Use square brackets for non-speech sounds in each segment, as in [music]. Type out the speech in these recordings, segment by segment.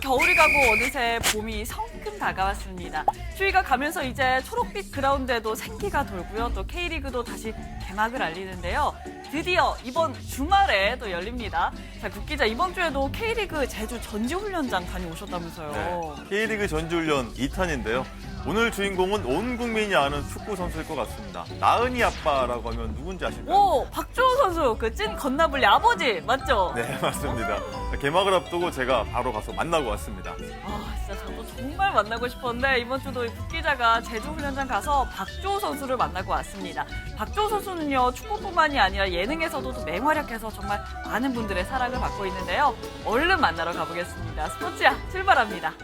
겨울이 가고 어느새 봄이 성큼 다가왔습니다. 추위가 가면서 이제 초록빛 그라운드에도 생기가 돌고요. 또 K리그도 다시 개막을 알리는데요. 드디어 이번 주말에 또 열립니다. 자, 국기자 이번 주에도 K리그 제주 전지훈련장 다녀오셨다면서요. 네. K리그 전지훈련 2탄인데요. 오늘 주인공은 온 국민이 아는 축구 선수일 것 같습니다. 나은이 아빠라고 하면 누군지 아실까요? 오, 박주호 선수 그 찐 건나블리 아버지 맞죠? 네, [laughs] 맞습니다. 개막을 앞두고 제가 바로 가서 만나고 왔습니다. 아, 진짜 저도 정말 만나고 싶었는데 이번 주도 이 국기자가 제주 훈련장 가서 박주호 선수를 만나고 왔습니다. 박주호 선수는요 축구뿐만이 아니라 예능에서도 또 맹활약해서 정말 많은 분들의 사랑을 받고 있는데요. 얼른 만나러 가보겠습니다. 스포츠야 출발합니다.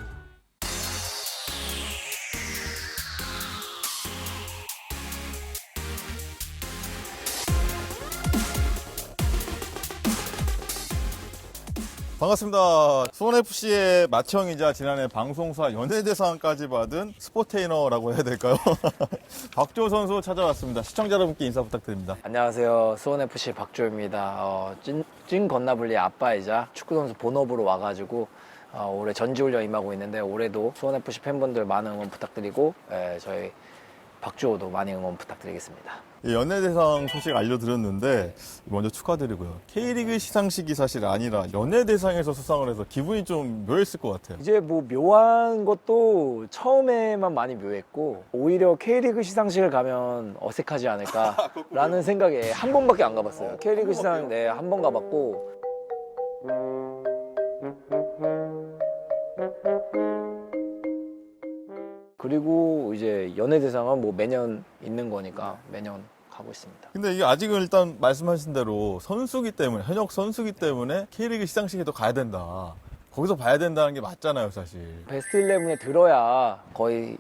반갑습니다. 수원FC의 맏형이자 지난해 방송사 연예대상까지 받은 스포테이너라고 해야 될까요? [laughs] 박조 선수 찾아왔습니다. 시청자 여러분께 인사 부탁드립니다. 안녕하세요. 수원FC 박주호입니다. 어, 찐, 찐 건나블리 아빠이자 축구선수 본업으로 와가지고 어, 올해 전지훈련 임하고 있는데 올해도 수원FC 팬분들 많은 응원 부탁드리고 예, 저희 박주호도 많이 응원 부탁드리겠습니다. 이 연예대상 소식 알려드렸는데 먼저 축하드리고요. K리그 시상식이 사실 아니라 연예대상에서 수상을 해서 기분이 좀 묘했을 것 같아요. 이제 뭐 묘한 것도 처음에만 많이 묘했고 오히려 K리그 시상식을 가면 어색하지 않을까라는 [laughs] 생각에 한 번밖에 안 가봤어요. K리그 시상 네, 한 번 가봤고 그리고 이제 연예대상은 뭐 매년 있는 거니까 매년 가고 있습니다. 근데 이게 아직은 일단 말씀하신 대로 선수기 때문에 현역 선수기 때문에 K리그 시상식에도 가야 된다. 거기서 봐야 된다는 게 맞잖아요, 사실. 베스트 11에 들어야 거의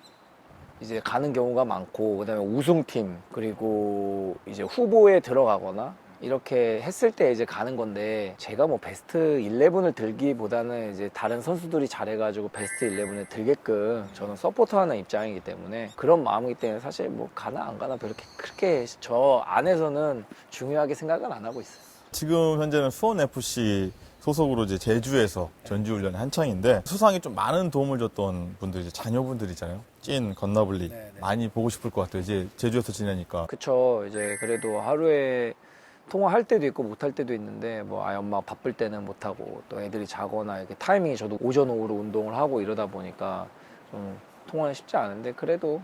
이제 가는 경우가 많고 그다음에 우승팀 그리고 이제 후보에 들어가거나 이렇게 했을 때 이제 가는 건데 제가 뭐 베스트 11을 들기보다는 이제 다른 선수들이 잘해가지고 베스트 11에 들게끔 저는 서포터하는 입장이기 때문에 그런 마음이기 때문에 사실 뭐 가나 안 가나 그렇게 그렇게 저 안에서는 중요하게 생각은 안 하고 있어요. 지금 현재는 수원 FC 소속으로 이제 제주에서 전지훈련 한창인데 수상에 좀 많은 도움을 줬던 분들 이제 자녀분들이잖아요. 찐 건나블리 네, 네. 많이 보고 싶을 것 같아요. 이제 제주에서 지내니까. 그쵸. 이제 그래도 하루에 통화할 때도 있고 못할 때도 있는데 뭐 아이 엄마 바쁠 때는 못 하고 또 애들이 자거나 이렇게 타이밍이 저도 오전 오후로 운동을 하고 이러다 보니까 좀 통화는 쉽지 않은데 그래도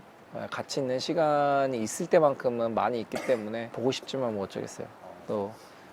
같이 있는 시간이 있을 때만큼은 많이 있기 때문에 보고 싶지만 뭐 어쩌겠어요. 또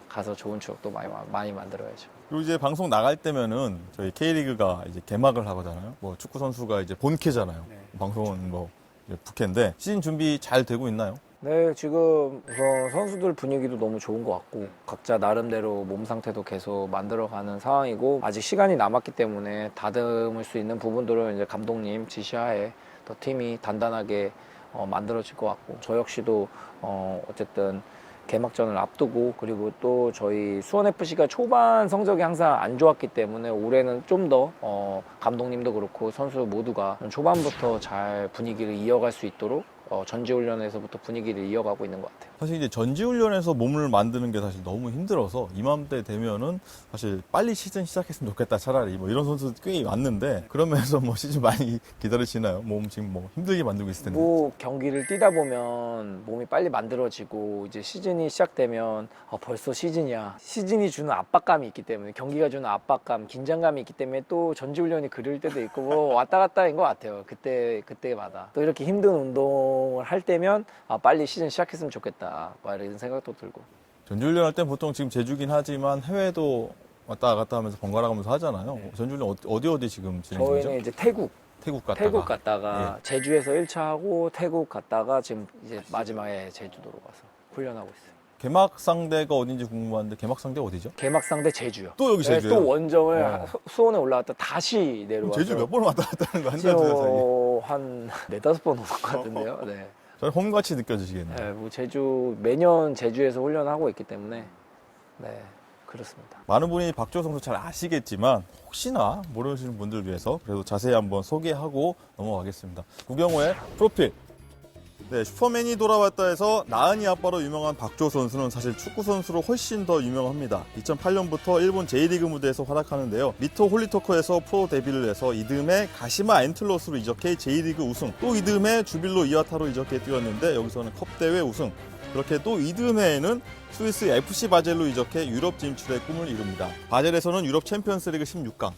가서 좋은 추억도 많이 많이 만들어야죠. 그리고 이제 방송 나갈 때면은 저희 K리그가 이제 개막을 하거든요. 뭐 축구 선수가 이제 본캐잖아요. 방송은 뭐 이제 부캐인데 시즌 준비 잘 되고 있나요? 네, 지금 우선 선수들 분위기도 너무 좋은 것 같고 각자 나름대로 몸 상태도 계속 만들어가는 상황이고 아직 시간이 남았기 때문에 다듬을 수 있는 부분들은 이제 감독님 지시하에 더 팀이 단단하게 어, 만들어질 것 같고 저 역시도 어, 어쨌든 개막전을 앞두고 그리고 또 저희 수원 FC가 초반 성적이 항상 안 좋았기 때문에 올해는 좀더 어, 감독님도 그렇고 선수 모두가 초반부터 잘 분위기를 이어갈 수 있도록 어, 전지훈련에서부터 분위기를 이어가고 있는 것 같아요. 사실 이제 전지훈련에서 몸을 만드는 게 사실 너무 힘들어서 이맘때 되면은 사실 빨리 시즌 시작했으면 좋겠다 차라리 뭐 이런 선수 꽤 왔는데 그러면서 뭐 시즌 많이 [laughs] 기다리시나요? 몸 지금 뭐 힘들게 만들고 있을 텐데. 뭐 경기를 뛰다 보면 몸이 빨리 만들어지고 이제 시즌이 시작되면 어, 벌써 시즌이야. 시즌이 주는 압박감이 있기 때문에 경기가 주는 압박감, 긴장감이 있기 때문에 또 전지훈련이 그릴 때도 있고 뭐 왔다 갔다인 것 같아요. 그때 그때마다 또 이렇게 힘든 운동 을 할 때면 아, 빨리 시즌 시작했으면 좋겠다. 막 이런 생각도 들고. 전지훈련 할 때 보통 지금 제주긴 하지만 해외도 왔다 갔다 하면서 번갈아 가면서 하잖아요. 전지훈련 어디- 어디 어디 지금 진행 중이죠? 저희는 이제 태국 태국 갔다가. 태국 갔다가 제주에서 1차 하고 태국 갔다가 지금 이제 마지막에 제주도로 가서 훈련하고 있어요. 개막 상대가 어딘지 궁금한데 개막 상대 어디죠? 개막 상대 제주요. 또 여기 네, 제주예요? 또 원정을 어. 수- 수원에 올라왔다 다시 내려와서 제주 몇 번 왔다 갔다 하는 거한달두달 사이에? 어, 한 [laughs] 네다섯 번온것 같은데요. 네. 저는 홈같이 느껴지시겠네요. 네, 뭐 제주 매년 제주에서 훈련하고 있기 때문에 네 그렇습니다. 많은 분이 박주호 선수 잘 아시겠지만 혹시나 모르시는 분들 위해서 그래도 자세히 한번 소개하고 넘어가겠습니다. 구경호의 프로필. 네, 슈퍼맨이 돌아왔다 해서 나은이 아빠로 유명한 박주호 선수는 사실 축구 선수로 훨씬 더 유명합니다. 2008년부터 일본 J리그 무대에서 활약하는데요. 미토 홀리토커에서 프로 데뷔를 해서 이듬해 가시마 엔틀러스로 이적해 J리그 우승, 또 이듬해 주빌로 이와타로 이적해 뛰었는데 여기서는 컵 대회 우승. 그렇게 또 이듬해에는 스위스 FC 바젤로 이적해 유럽 진출의 꿈을 이룹니다. 바젤에서는 유럽 챔피언스리그 16강,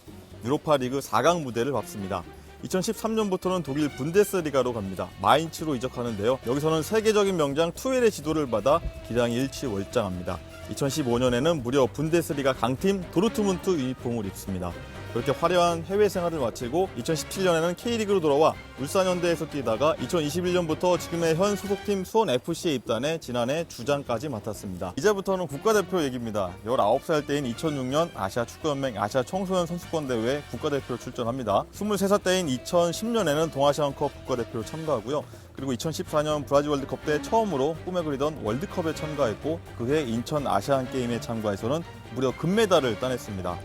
유로파 리그 4강 무대를 밟습니다. 2013년부터는 독일 분데스리가로 갑니다. 마인츠로 이적하는데요. 여기서는 세계적인 명장 투엘의 지도를 받아 기량이 일치 월장합니다. 2015년에는 무려 분데스리가 강팀 도르트문트 유니폼을 입습니다. 그렇게 화려한 해외 생활을 마치고 2017년에는 K리그로 돌아와 울산현대에서 뛰다가 2021년부터 지금의 현 소속팀 수원FC에 입단해 지난해 주장까지 맡았습니다. 이제부터는 국가대표 얘기입니다. 19살 때인 2006년 아시아 축구연맹 아시아 청소년 선수권 대회에 국가대표 출전합니다. 23살 때인 2010년에는 동아시안컵 국가대표로 참가하고요. 그리고 2014년 브라질 월드컵 때 처음으로 꿈에 그리던 월드컵에 참가했고 그해 인천 아시안 게임에 참가해서는 무려 금메달을 따냈습니다.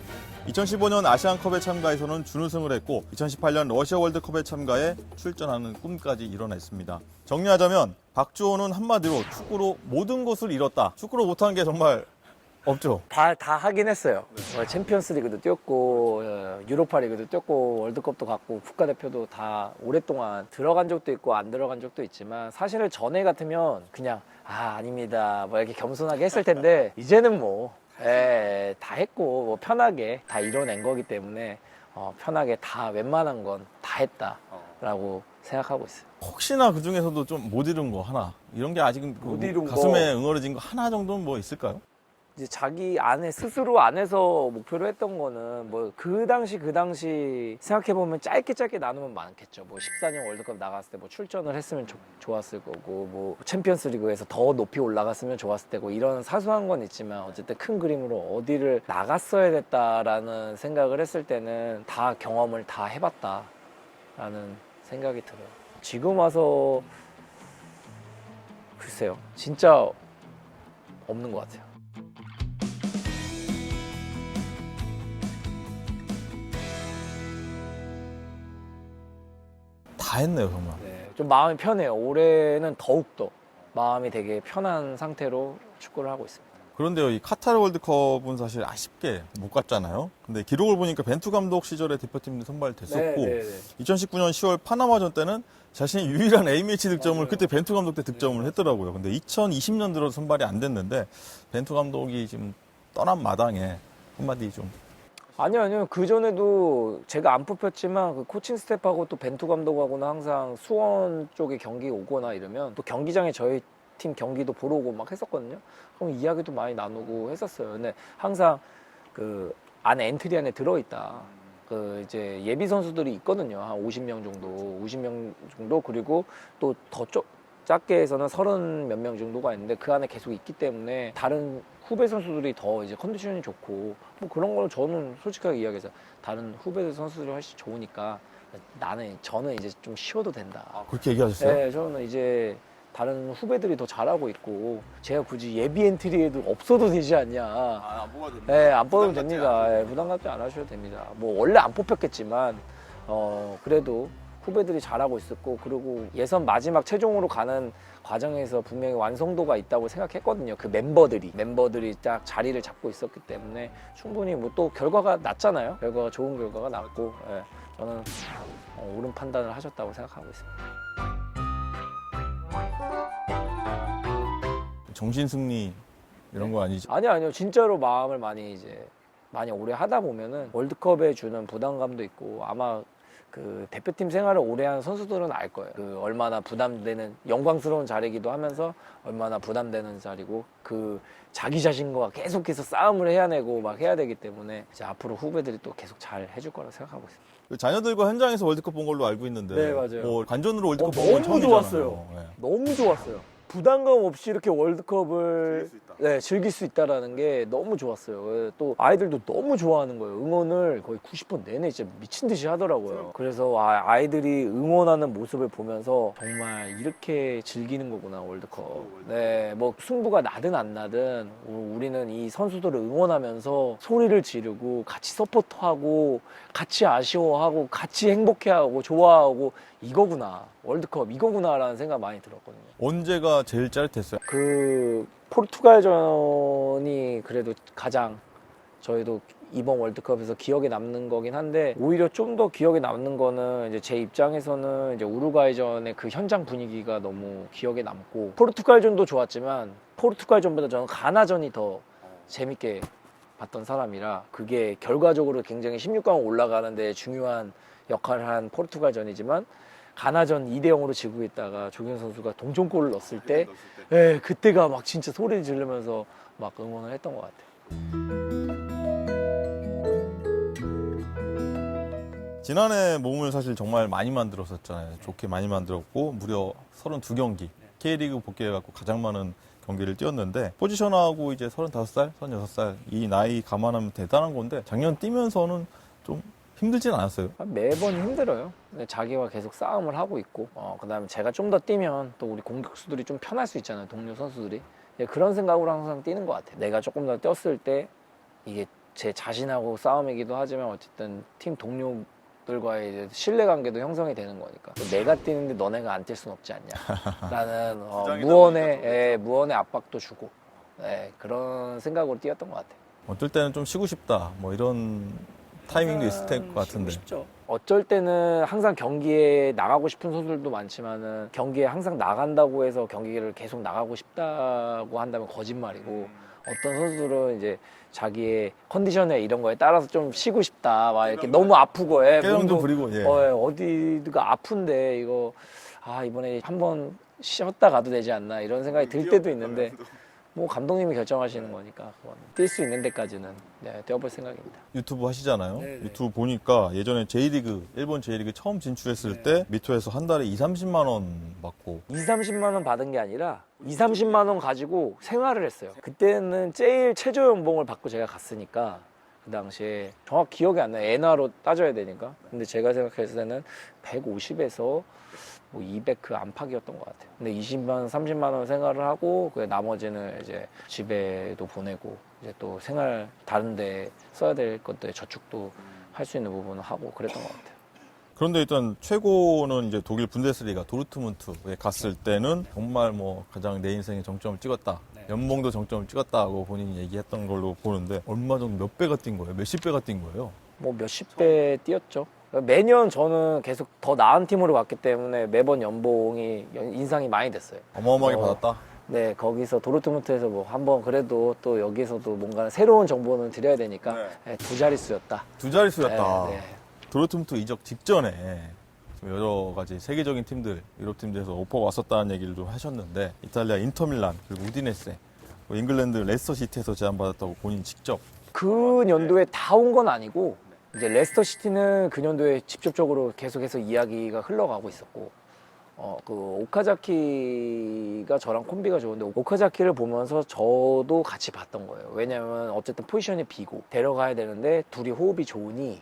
2015년 아시안컵에 참가해서는 준우승을 했고 2018년 러시아 월드컵에 참가해 출전하는 꿈까지 이뤄냈습니다. 정리하자면 박주호는 한마디로 축구로 모든 것을 잃었다. 축구로 못한 게 정말 없죠. 다, 다 하긴 했어요. 어, 챔피언스 리그도 뛰었고, 어, 유로파 리그도 뛰었고, 월드컵도 갔고, 국가대표도 다 오랫동안 들어간 적도 있고, 안 들어간 적도 있지만, 사실은 전에 같으면 그냥, 아, 아닙니다. 뭐 이렇게 겸손하게 했을 텐데, 이제는 뭐, 예, 다 했고, 뭐 편하게 다 이뤄낸 거기 때문에, 어, 편하게 다 웬만한 건 다 했다라고 생각하고 있어요. 혹시나 그 중에서도 좀 못 이룬 거 하나 이런 게 아직은 그못 이룬 가슴에 응어려진 거 하나 정도는 뭐 있을까요? 이제 자기 안에 스스로 안에서 목표로 했던 거는 뭐 그 당시 그 당시 생각해 보면 짧게 짧게 나누면 많겠죠. 뭐 14년 월드컵 나갔을 때 뭐 출전을 했으면 좋- 좋았을 거고 뭐 챔피언스리그에서 더 높이 올라갔으면 좋았을 테고 이런 사소한 건 있지만 어쨌든 큰 그림으로 어디를 나갔어야 됐다라는 생각을 했을 때는 다 경험을 다 해봤다라는 생각이 들어요. 지금 와서 글쎄요, 진짜 없는 것 같아요. 다 했네요 정말. 네, 좀 마음이 편해요. 올해는 더욱더 마음이 되게 편한 상태로 축구를 하고 있습니다. 그런데요, 이 카타르 월드컵은 사실 아쉽게 못 갔잖아요. 근데 기록을 보니까 벤투 감독 시절에 대표팀 선발됐었고, 2019년 10월 파나마전 때는 자신의 유일한 A매치 득점을 맞아요. 그때 벤투 감독 때 득점을 했더라고요. 근데 2020년 들어 선발이 안 됐는데 벤투 감독이 지금 떠난 마당에 한마디 좀 아니요, 아니요. 그 전에도 제가 안 뽑혔지만 그 코칭 스태프하고 또 벤투 감독하고는 항상 수원 쪽에 경기 오거나 이러면 또 경기장에 저희 팀 경기도 보러 오고 막 했었거든요. 그럼 이야기도 많이 나누고 했었어요. 근데 항상 그 안에 엔트리 안에 들어있다. 그 이제 예비 선수들이 있거든요. 한 50명 정도, 50명 정도 그리고 또 더 작게 해서는 30몇명 정도가 있는데 그 안에 계속 있기 때문에 다른 후배 선수들이 더 이제 컨디션이 좋고 뭐 그런 걸 저는 솔직하게 이야기해서 다른 후배 선수들이 훨씬 좋으니까 나는 저는 이제 좀 쉬어도 된다. 그렇게 얘기하셨어요? 네, 저는 이제 다른 후배들이 더 잘하고 있고 제가 굳이 예비 엔트리에도 없어도 되지 않냐. 안 뽑아도 됩니다. 네, 안 뽑으면 됩니다. 예, 부담 갖지 않으셔도 됩니다. 뭐 원래 안 뽑혔겠지만 어 그래도 후배들이 잘하고 있었고 그리고 예선 마지막 최종으로 가는 과정에서 분명히 완성도가 있다고 생각했거든요. 그 멤버들이 멤버들이 딱 자리를 잡고 있었기 때문에 충분히 뭐 또 결과가 났잖아요. 결과가 좋은 결과가 났고 예, 저는 어, 옳은 판단을 하셨다고 생각하고 있습니다. 정신 승리 이런 거 아니죠? 아니요, 아니요. 진짜로 마음을 많이 이제 많이 오래 하다 보면은 월드컵에 주는 부담감도 있고 아마 그 대표팀 생활을 오래 한 선수들은 알 거예요. 그 얼마나 부담되는 영광스러운 자리이기도 하면서 얼마나 부담되는 자리고 그 자기 자신과 계속해서 싸움을 해야 내고 막 해야 되기 때문에 이제 앞으로 후배들이 또 계속 잘 해줄 거라 생각하고 있습니다. 그 자녀들과 현장에서 월드컵 본 걸로 알고 있는데 네, 맞아요. 뭐 관전으로 월드컵 어, 본건 너무 처음이잖아요. 좋았어요. 네. 너무 좋았어요. 부담감 없이 이렇게 월드컵을 즐길 수 있다. 네, 즐길 수 있다라는 게 너무 좋았어요. 예, 또 아이들도 너무 좋아하는 거예요. 응원을 거의 90분 내내 진짜 미친 듯이 하더라고요. 그래서 아, 아이들이 응원하는 모습을 보면서 정말 이렇게 즐기는 거구나 월드컵. 네, 뭐 승부가 나든 안 나든 우- 우리는 이 선수들을 응원하면서 소리를 지르고 같이 서포트하고 같이 아쉬워하고 같이 행복해하고 좋아하고 이거구나 월드컵 이거구나라는 생각 많이 들었거든요. 언제가 제일 짜릿했어요? 그 포르투갈전이 그래도 가장 저희도 이번 월드컵에서 기억에 남는 거긴 한데 오히려 좀 더 기억에 남는 거는 이제 제 입장에서는 이제 우루과이전의 그 현장 분위기가 너무 기억에 남고 포르투갈전도 좋았지만 포르투갈전보다 저는 가나전이 더 재밌게 봤던 사람이라 그게 결과적으로 굉장히 16강 올라가는데 중요한 역할을 한 포르투갈전이지만 가나전 2대 0으로 지고 있다가 조경 선수가 동점골을 넣었을 때 예, 그때가 막 진짜 소리 지르면서 막 응원을 했던 것 같아요. 지난해 몸을 사실 정말 많이 만들었었잖아요. 좋게 많이 만들었고 무려 32경기 K리그 복귀해갖고 가장 많은 경기를 뛰었는데 포지션하고 이제 35살, 36살 이 나이 감안하면 대단한 건데 작년 뛰면서는 좀 힘들진 않았어요. 매번 힘들어요. 근데 자기와 계속 싸움을 하고 있고, 어, 그 다음에 제가 좀 더 뛰면 또 우리 공격수들이 좀 편할 수 있잖아요. 동료 선수들이 예, 그런 생각으로 항상 뛰는 것 같아요. 내가 조금 더 뛰었을 때 이게 제 자신하고 싸움이기도 하지만 어쨌든 팀 동료들과의 이제 신뢰 관계도 형성이 되는 거니까 또 내가 뛰는데 너네가 안 뛸 순 없지 않냐 라는 어, 부장이다 무언의 보니까 또 예, 무언의 압박도 주고 예, 그런 생각으로 뛰었던 것 같아요. 어떨 때는 좀 쉬고 싶다 뭐 이런 타이밍도 있을 것 같은데 쉽죠. 어쩔 때는 항상 경기에 나가고 싶은 선수들도 많지만은 경기에 항상 나간다고 해서 경기를 계속 나가고 싶다고 한다면 거짓말이고 어떤 선수들은 이제 자기의 컨디션에 이런 거에 따라서 좀 쉬고 싶다 막 이렇게 너무 아프고 예, 깨정도 몸도- 부리고 예. 어, 예, 어디가 아픈데 이거 아 이번에 한번 쉬었다 가도 되지 않나 이런 생각이 들 때도 있는데 뭐 감독님이 결정하시는 거니까 뛸수 있는 데까지는 네, 뛰어볼 생각입니다. 유튜브 하시잖아요. 네, 네. 유튜브 보니까 예전에 J리그, 일본 J리그 처음 진출했을 때 미토에서 한 달에 2, 30만 원 받고 2, 30만 원 받은 게 아니라 2, 30만 원 가지고 생활을 했어요. 그때는 제일 최저 연봉을 받고 제가 갔으니까 그 당시에 정확 기억이 안 나요. 엔화로 따져야 되니까. 근데 제가 생각했을 때는 150에서 뭐 200그 안팎이었던 것 같아요. 근데 20만 원, 30만 원 생활을 하고 그 나머지는 이제 집에도 보내고 이제 또 생활 다른데 써야 될 것들 저축도 할 수 있는 부분을 하고 그랬던 것 같아요. 그런데 일단 최고는 이제 독일 분데스리가 도르트문트에 갔을 때는 정말 뭐 가장 내 인생에 정점을 찍었다. 연봉도 정점을 찍었다고 본인이 얘기했던 걸로 보는데 얼마 정도 몇 배가 뛴 거예요? 몇십 배가 뛴 거예요? 뭐 몇십 배 뛰었죠. 매년 저는 계속 더 나은 팀으로 갔기 때문에 매번 연봉이 연- 인상이 많이 됐어요. 어마어마하게 어. 받았다. 네, 거기서 도르트문트에서 뭐 한번 그래도 또 여기서도 뭔가 새로운 정보는 드려야 되니까 네. 네, 두 자릿수였다. 두 자릿수였다. 네, 네. 도르트문트 이적 직전에 좀 여러 가지 세계적인 팀들, 유럽 팀들에서 오퍼가 왔었다는 얘기를 좀 하셨는데 이탈리아 인터밀란 그리고 우디네세 그리고 잉글랜드 레스터 시티에서 제안받았다고 본인 직접 그 년도에 다 온 건 아니고 이제 레스터 시티는 그 년도에 직접적으로 계속해서 이야기가 흘러가고 있었고 어 그 오카자키가 저랑 콤비가 좋은데 오카자키를 보면서 저도 같이 봤던 거예요. 왜냐면 어쨌든 포지션이 비고 데려가야 되는데 둘이 호흡이 좋으니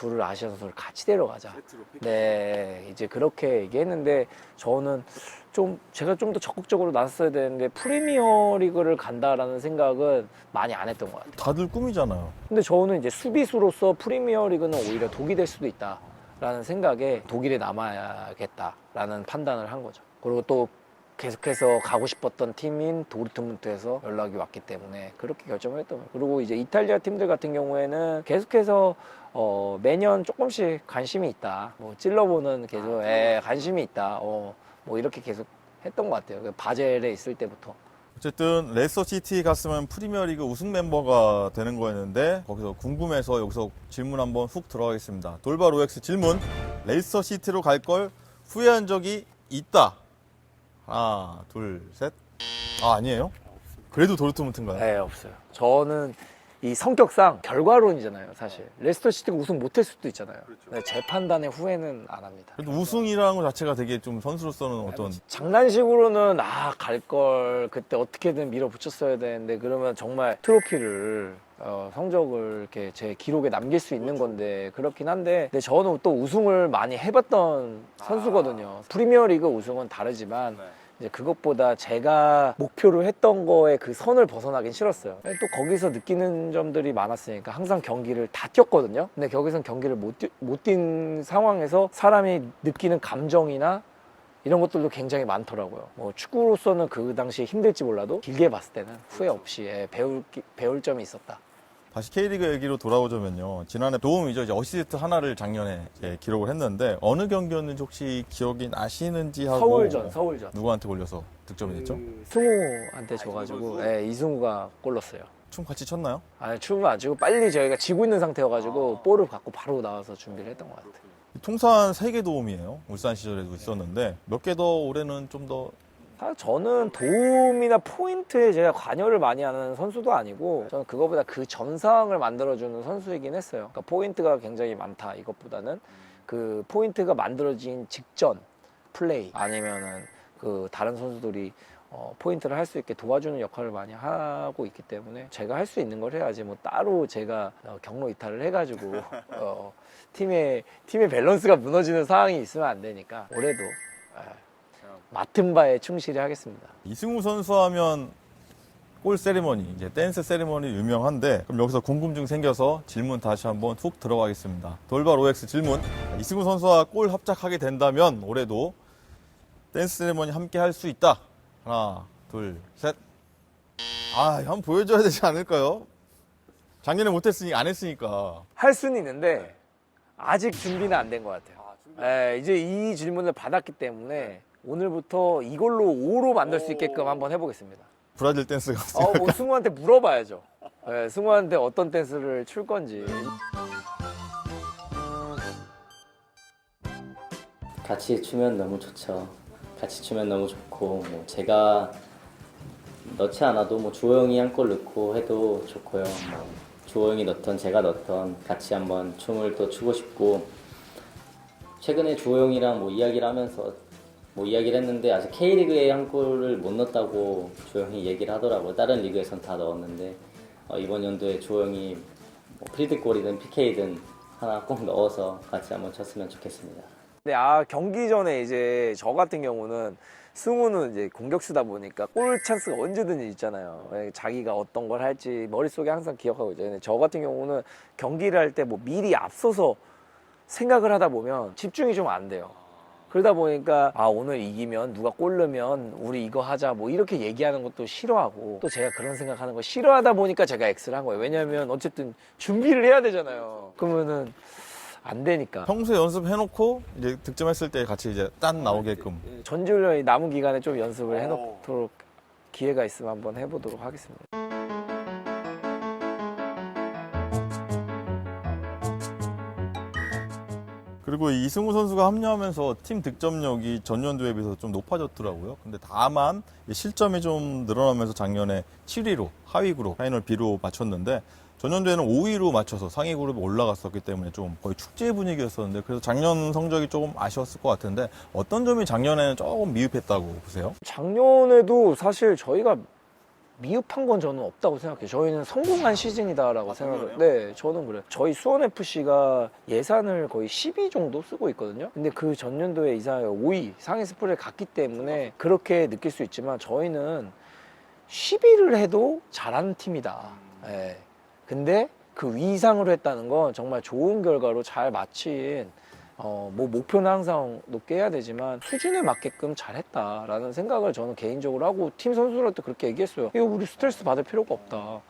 둘을 아시아 선수를 같이 데려가자. 네, 이제 그렇게 얘기했는데 저는 좀 제가 좀 더 적극적으로 나섰어야 되는데 프리미어 리그를 간다라는 생각은 많이 안 했던 것 같아요. 다들 꿈이잖아요. 근데 저는 이제 수비수로서 프리미어 리그는 오히려 독이 될 수도 있다라는 생각에 독일에 남아야겠다라는 판단을 한 거죠. 그리고 또 계속해서 가고 싶었던 팀인 도르트문트에서 연락이 왔기 때문에 그렇게 결정을 했던 거예요. 그리고 이제 이탈리아 팀들 같은 경우에는 계속해서 어, 매년 조금씩 관심이 있다. 뭐 찔러보는 계속 예, 관심이 있다. 어, 뭐 이렇게 계속 했던 것 같아요. 그 바젤에 있을 때부터. 어쨌든 레스터 시티 갔으면 프리미어리그 우승 멤버가 되는 거였는데 거기서 궁금해서 여기서 질문 한번 훅 들어가겠습니다. 돌발 OX 질문. 레스터 시티로 갈 걸 후회한 적이 있다. 하나, 둘, 셋. 아 아니에요? 그래도 도르트문트인가요? 네, 없어요. 저는 이 성격상 결과론이잖아요, 사실. 레스터 시티가 우승 못할 수도 있잖아요. 네, 제 판단에 후회는 안 합니다. 그래도 우승이라는 것 자체가 되게 좀 선수로서는 어떤 장난식으로는 아 갈 걸 그때 어떻게든 밀어붙였어야 되는데 그러면 정말 트로피를 어, 성적을 이렇게 제 기록에 남길 수 있는 건데 그렇긴 한데 근데 저는 또 우승을 많이 해봤던 선수거든요. 프리미어리그 우승은 다르지만 이제 그것보다 제가 목표로 했던 거에 그 선을 벗어나긴 싫었어요. 또 거기서 느끼는 점들이 많았으니까 항상 경기를 다 뛰었거든요. 근데 거기선 경기를 못, 뛰, 못뛴 상황에서 사람이 느끼는 감정이나 이런 것들도 굉장히 많더라고요. 뭐 축구로서는 그 당시에 힘들지 몰라도 길게 봤을 때는 후회 없이 예, 배울 기- 배울 점이 있었다. 다시 K리그 얘기로 돌아오자면요. 지난해 도움이죠. 이제 어시스트 하나를 작년에 이제 기록을 했는데 어느 경기였는지 혹시 기억이 나시는지 하고 서울전, 서울전. 누구한테 걸려서 득점이 됐죠? 승우한테 줘가지고 예, 이승우가 골 넣었어요. 춤 같이 췄나요? 아니 춤을 안 추고 빨리 저희가 지고 있는 상태여가지고 볼을 갖고 바로 나와서 준비를 했던 것 같아요. 통산 3개 도움이에요. 울산 시절에도 있었는데 몇 개 더 올해는 좀 더 저는 도움이나 포인트에 제가 관여를 많이 하는 선수도 아니고 저는 그거보다 그 전상을 만들어주는 선수이긴 했어요. 그러니까 포인트가 굉장히 많다 이것보다는 그 포인트가 만들어진 직전 플레이 아니면은 그 다른 선수들이 어, 포인트를 할 수 있게 도와주는 역할을 많이 하고 있기 때문에 제가 할 수 있는 걸 해야지 뭐 따로 제가 어, 경로 이탈을 해가지고 어, 팀의 팀의 밸런스가 무너지는 상황이 있으면 안 되니까 올해도 예, 맡은 바에 충실히 하겠습니다. 이승우 선수 하면 골 세리머니, 이제 댄스 세리머니 유명한데 그럼 여기서 궁금증 생겨서 질문 다시 한번 훅 들어가겠습니다. 돌발 OX 질문. 이승우 선수와 골 합작하게 된다면 올해도 댄스 세리머니 함께 할 수 있다. 하나, 둘, 셋. 아, 한번 보여줘야 되지 않을까요? 작년에 못했으니 안 했으니까. 할 수는 있는데 아직 준비는 안 된 것 같아요. 예, 이제 이 질문을 받았기 때문에 오늘부터 이걸로 5로 만들 수 있게끔 한번 해보겠습니다. 브라질 댄스가 어, 뭐 승우한테 물어봐야죠. 예, 승우한테 어떤 댄스를 출 건지. 같이 추면 너무 좋죠. 같이 추면 너무 좋고 뭐 제가 넣지 않아도 뭐 주호영이 한 골 넣고 해도 좋고요. 뭐 주호영이 넣던 제가 넣던 같이 한번 춤을 또 추고 싶고 최근에 주호영이랑 뭐 이야기를 하면서 뭐 이야기를 했는데 아직 K리그에 한 골을 못 넣었다고 주호영이 얘기를 하더라고요. 다른 리그에선 다 넣었는데 어, 이번 연도에 주호영이 뭐 필드골이든 PK든 하나 꼭 넣어서 같이 한번 쳤으면 좋겠습니다. 근데 아 경기 전에 이제 저 같은 경우는 승우는 이제 공격수다 보니까 골 찬스가 언제든지 있잖아요. 예, 자기가 어떤 걸 할지 머릿속에 항상 기억하고. 근데 저 같은 경우는 경기를 할 때 뭐 미리 앞서서 생각을 하다 보면 집중이 좀 안 돼요. 그러다 보니까 아 오늘 이기면 누가 골 넣으면 우리 이거 하자 뭐 이렇게 얘기하는 것도 싫어하고 또 제가 그런 생각하는 거 싫어하다 보니까 제가 X를 한 거예요. 왜냐하면 어쨌든 준비를 해야 되잖아요. 그러면은 안 되니까. 평소에 연습해놓고 이제 득점했을 때 같이 이제 딴 나오게끔. 전지훈련이 남은 기간에 좀 연습을 해놓도록 기회가 있으면 한번 해보도록 하겠습니다. 그리고 이 이승우 선수가 합류하면서 팀 득점력이 전년도에 비해서 좀 높아졌더라고요. 근데 다만 이 실점이 좀 늘어나면서 작년에 7위로 하위 그룹 파이널 B로 맞췄는데 전년도에는 5위로 맞춰서 상위 그룹에 올라갔었기 때문에 좀 거의 축제 분위기였었는데 그래서 작년 성적이 조금 아쉬웠을 것 같은데 어떤 점이 작년에는 조금 미흡했다고 보세요? 작년에도 사실 저희가 미흡한 건 저는 없다고 생각해요. 저희는 성공한 시즌이다라고 생각해요. 네, 저는 그래 요. 저희 수원FC가 예산을 거의 10위 정도 쓰고 있거든요. 근데 그 전년도에 이상하게 5위 상위 스프레를 갔기 때문에 그렇게 느낄 수 있지만 저희는 10위를 해도 잘하는 팀이다. 예. 근데 그 위상으로 했다는 건 정말 좋은 결과로 잘 마친 어, 뭐 목표는 항상 높게 해야 되지만 수준에 맞게끔 잘했다라는 생각을 저는 개인적으로 하고 팀 선수들한테 그렇게 얘기했어요. 이거 우리 스트레스 받을 필요가 없다.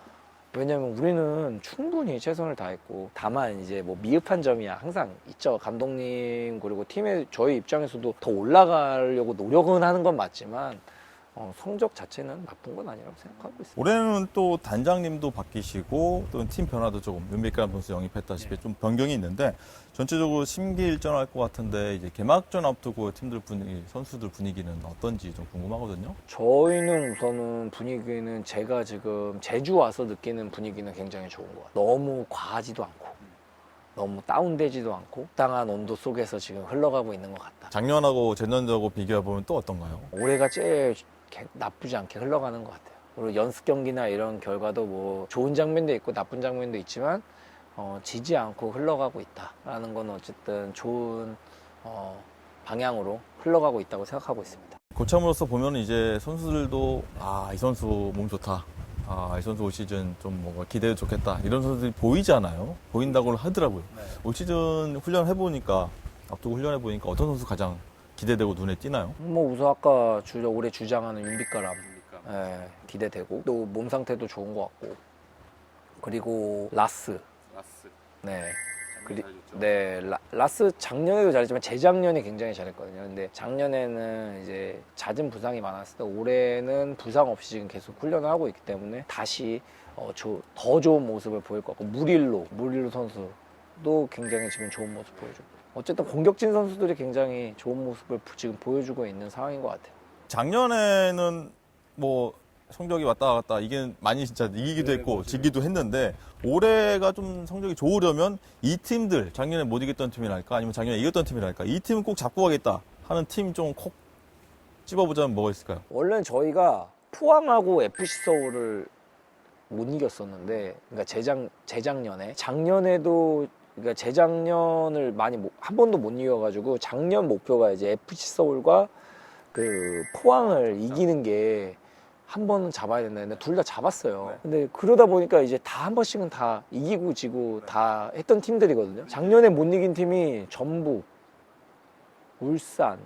왜냐면 우리는 충분히 최선을 다했고 다만 이제 뭐 미흡한 점이야 항상 있죠 감독님 그리고 팀의 저희 입장에서도 더 올라가려고 노력은 하는 건 맞지만 어, 성적 자체는 나쁜 건 아니라고 생각하고 있습니다. 올해는 또 단장님도 바뀌시고 또 팀 변화도 조금 윤백감 선수 영입했다시피 좀 변경이 있는데 전체적으로 심기일전할 것 같은데 이제 개막전 앞두고 팀들 분위기, 선수들 분위기는 어떤지 좀 궁금하거든요. 저희는 우선은 분위기는 제가 지금 제주 와서 느끼는 분위기는 굉장히 좋은 것 같아요. 너무 과하지도 않고 너무 다운되지도 않고 적당한 온도 속에서 지금 흘러가고 있는 것 같다. 작년하고 재년하고 비교해 보면 또 어떤가요? 올해가 제일 개- 나쁘지 않게 흘러가는 것 같아요. 그리고 연습 경기나 이런 결과도 뭐 좋은 장면도 있고 나쁜 장면도 있지만 어, 지지 않고 흘러가고 있다라는 건 어쨌든 좋은 어, 방향으로 흘러가고 있다고 생각하고 있습니다. 고참으로서 보면 이제 선수들도 아 이 선수 몸 좋다. 아 이 선수 올 시즌 좀 뭔가 기대도 좋겠다. 이런 선수들이 보이잖아요. 보인다고 하더라고요. 올 시즌 훈련 해 보니까 앞두고 훈련해 보니까 어떤 선수 가장 기대되고 눈에 띄나요? 뭐 우선 아까 주, 올해 주장하는 윤빛가람. 예, 기대되고. 또 몸 상태도 좋은 것 같고. 그리고 라스. 네. 그리, 네, 라, 라스 작년에도 잘했지만 재작년에 굉장히 잘했거든요. 근데 작년에는 이제 잦은 부상이 많았을 때 올해는 부상 없이 지금 계속 훈련을 하고 있기 때문에 다시 어, 조- 더 좋은 모습을 보일 것 같고 무릴로, 무릴로 선수도 굉장히 지금 좋은 모습 보여주고 어쨌든 공격진 선수들이 굉장히 좋은 모습을 부- 지금 보여주고 있는 상황인 것 같아요. 작년에는 뭐 성적이 왔다 갔다 이게 많이 진짜 이기기도 했고 지기도 했는데 올해가 좀 성적이 좋으려면 이 팀들 작년에 못 이겼던 팀이랄까 아니면 작년에 이겼던 팀이랄까 이 팀은 꼭 잡고 가겠다 하는 팀 좀 콕 집어보자면 뭐가 있을까요? 원래는 저희가 포항하고 FC 서울을 못 이겼었는데, 그러니까 재작 재작년에 작년에도 그러니까 재작년을 많이 못- 한 번도 못 이겨가지고 작년 목표가 이제 FC 서울과 그 포항을 이기는 게 한 번은 잡아야 된다 했는데 둘 다 잡았어요. 근데 그러다 보니까 이제 다 한 번씩은 다 이기고 지고 다 했던 팀들이거든요. 작년에 못 이긴 팀이 전북, 울산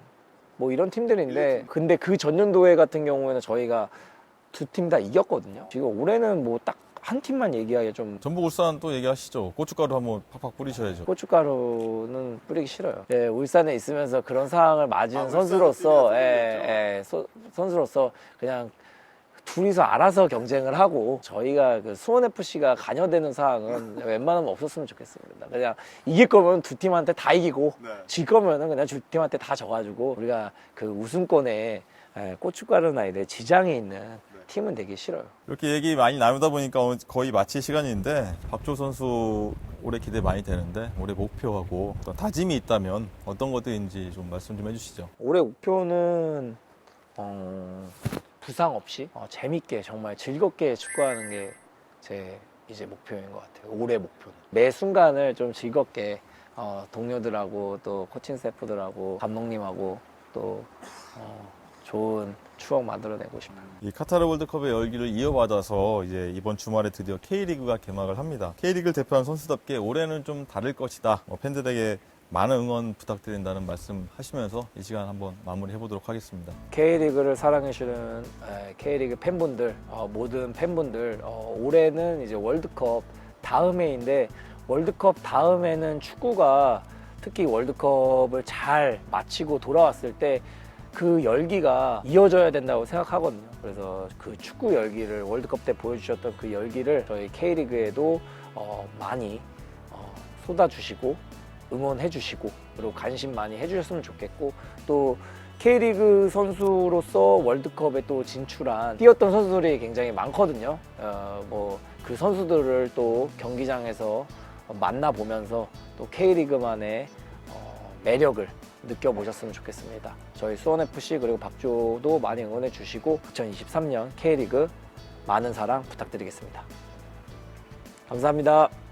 뭐 이런 팀들인데 근데 그 전년도에 같은 경우에는 저희가 두 팀 다 이겼거든요. 지금 올해는 뭐 딱 한 팀만 얘기하기가 좀 전북 울산 또 얘기하시죠. 고춧가루 한번 팍팍 뿌리셔야죠. 고춧가루는 뿌리기 싫어요. 예, 울산에 있으면서 그런 상황을 맞은 선수로서, 예, 예, 소- 선수로서 그냥 둘이서 알아서 경쟁을 하고 저희가 그 수원 FC가 관여되는 상황은 [laughs] 웬만하면 없었으면 좋겠습니다. 그냥 이길 거면 두 팀한테 다 이기고 질 거면은 그냥 두 팀한테 다 져가지고 우리가 그 우승권에 예, 고춧가루나 이런 지장이 있는 팀은 되기 싫어요. 이렇게 얘기 많이 나누다 보니까 어- 거의 마칠 시간인데 박조 선수 올해 기대 많이 되는데 올해 목표하고 다짐이 있다면 어떤 것들인지 좀 말씀 좀 해주시죠. 올해 목표는 어, 부상 없이 어, 재밌게 정말 즐겁게 축구하는 게 제 이제 목표인 것 같아요. 올해 목표는 매 순간을 좀 즐겁게 어, 동료들하고 또 코칭 스태프들하고 감독님하고 또 어, 좋은 추억 만들어내고 싶어요. 이 카타르 월드컵의 열기를 이어받아서 이제 이번 주말에 드디어 K리그가 개막을 합니다. K리그를 대표하는 선수답게 올해는 좀 다를 것이다. 뭐 팬들에게 많은 응원 부탁드린다는 말씀 하시면서 이 시간 한번 마무리해 보도록 하겠습니다. K리그를 사랑해주는 에, K리그 팬분들, 어, 모든 팬분들, 어, 올해는 이제 월드컵 다음 해인데 월드컵 다음에는 축구가 특히 월드컵을 잘 마치고 돌아왔을 때 그 열기가 이어져야 된다고 생각하거든요. 그래서 그 축구 열기를 월드컵 때 보여주셨던 그 열기를 저희 K리그에도 어, 많이 어, 쏟아주시고 응원해주시고 그리고 관심 많이 해주셨으면 좋겠고 또 K리그 선수로서 월드컵에 또 진출한 뛰었던 선수들이 굉장히 많거든요. 어, 뭐그 선수들을 또 경기장에서 만나보면서 또 K리그만의 어, 매력을 느껴보셨으면 좋겠습니다. 저희 수원FC 그리고 박주도 많이 응원해 주시고 2023년 K리그 많은 사랑 부탁드리겠습니다. 감사합니다.